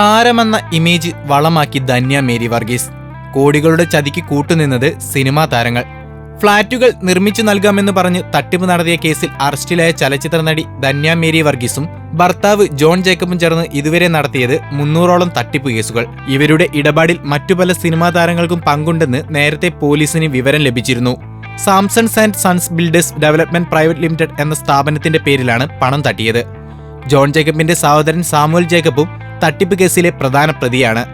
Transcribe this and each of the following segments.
താരമെന്ന ഇമേജ് വളമാക്കി ധന്യ മേരി വർഗീസ്. കോടികളുടെ ചതിക്ക് കൂട്ടുനിന്നത് സിനിമാ താരങ്ങൾ. ഫ്ളാറ്റുകൾ നിർമ്മിച്ചു നൽകാമെന്ന് പറഞ്ഞ് തട്ടിപ്പ് നടത്തിയ കേസിൽ അറസ്റ്റിലായ ചലച്ചിത്ര നടി ധന്യ മേരി വർഗീസും ഭർത്താവ് ജോൺ ജേക്കബും ചേർന്ന് ഇതുവരെ നടത്തിയത് മുന്നൂറോളം തട്ടിപ്പ് കേസുകൾ. ഇവരുടെ ഇടപാടിൽ മറ്റു പല സിനിമാ താരങ്ങൾക്കും പങ്കുണ്ടെന്ന് നേരത്തെ പോലീസിന് വിവരം ലഭിച്ചിരുന്നു. Samsons and sons builders development private limited എന്ന സ്ഥാപനത്തിന്റെ പേരിലാണ് പണം തട്ടിയത്. ജോൺ ജേക്കബിന്റെ സഹോദരൻ സാമുവൽ ജേക്കബും തട്ടിപ്പ് കേസിലെ പ്രധാന പ്രതിയാണ്.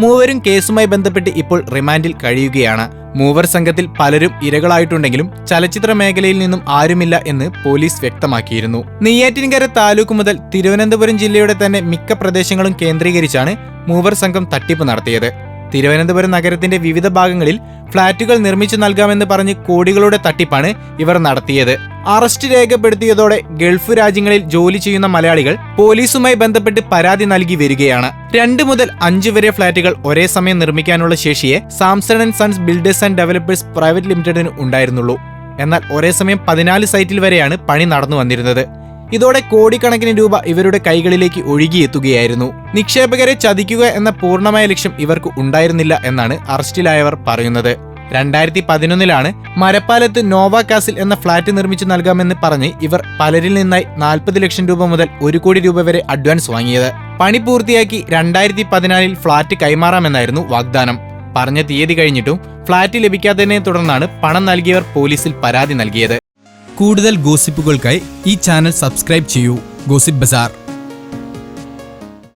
മൂവരും കേസുമായി ബന്ധപ്പെട്ട് ഇപ്പോൾ റിമാൻഡിൽ കഴിയുകയാണ്. മൂവർ സംഘത്തിൽ പലരും ഇരകളായിട്ടുണ്ടെങ്കിലും ചലച്ചിത്ര മേഖലയിൽ നിന്നും ആരുമില്ല എന്ന് പോലീസ് വ്യക്തമാക്കിയിരുന്നു. നെയ്യാറ്റിൻകര താലൂക്ക് മുതൽ തിരുവനന്തപുരം ജില്ലയുടെ തന്നെ മിക്ക പ്രദേശങ്ങളും കേന്ദ്രീകരിച്ചാണ് മൂവർ സംഘം തട്ടിപ്പ് നടത്തിയത്. തിരുവനന്തപുരം നഗരത്തിന്റെ വിവിധ ഭാഗങ്ങളിൽ ഫ്ളാറ്റുകൾ നിർമ്മിച്ചു നൽകാമെന്ന് പറഞ്ഞ് കോടികളുടെ തട്ടിപ്പാണ് ഇവർ നടത്തിയത്. അറസ്റ്റ് രേഖപ്പെടുത്തിയതോടെ ഗൾഫ് രാജ്യങ്ങളിൽ ജോലി ചെയ്യുന്ന മലയാളികൾ പോലീസുമായി ബന്ധപ്പെട്ട് പരാതി നൽകി വരികയാണ്. രണ്ട് മുതൽ അഞ്ച് വരെ ഫ്ളാറ്റുകൾ ഒരേ സമയം നിർമ്മിക്കാനുള്ള ശേഷിയെ Samson and sons builders and developers private ലിമിറ്റഡിന് ഉണ്ടായിരുന്നുള്ളൂ. എന്നാൽ ഒരേ സമയം പതിനാല് സൈറ്റിൽ വരെയാണ് പണി നടന്നു വന്നിരുന്നത്. ഇതോടെ കോടിക്കണക്കിന് രൂപ ഇവരുടെ കൈകളിലേക്ക് ഒഴുകിയെത്തുകയായിരുന്നു. നിക്ഷേപകരെ ചതിക്കുക എന്ന പൂർണമായ ലക്ഷ്യം ഇവർക്ക് ഉണ്ടായിരുന്നില്ല എന്നാണ് അറസ്റ്റിലായവർ പറയുന്നത്. രണ്ടായിരത്തി പതിനൊന്നിലാണ് മരപ്പാലത്ത് നോവ കാസിൽ എന്ന ഫ്ളാറ്റ് നിർമ്മിച്ചു നൽകാമെന്ന് പറഞ്ഞ് ഇവർ പലരിൽ നിന്നായി നാൽപ്പത് ലക്ഷം രൂപ മുതൽ ഒരു കോടി രൂപ വരെ അഡ്വാൻസ് വാങ്ങിയത്. പണി പൂർത്തിയാക്കി രണ്ടായിരത്തി പതിനാലിൽ ഫ്ളാറ്റ് കൈമാറാമെന്നായിരുന്നു വാഗ്ദാനം. പറഞ്ഞ തീയതി കഴിഞ്ഞിട്ടും ഫ്ളാറ്റ് ലഭിക്കാത്തതിനെ തുടർന്നാണ് പണം നൽകിയവർ പോലീസിൽ പരാതി നൽകിയത്. കൂടുതൽ ഗോസിപ്പുകൾക്കായി ഈ ചാനൽ സബ്സ്ക്രൈബ് ചെയ്യൂ. ഗോസിപ്പ് ബസാർ.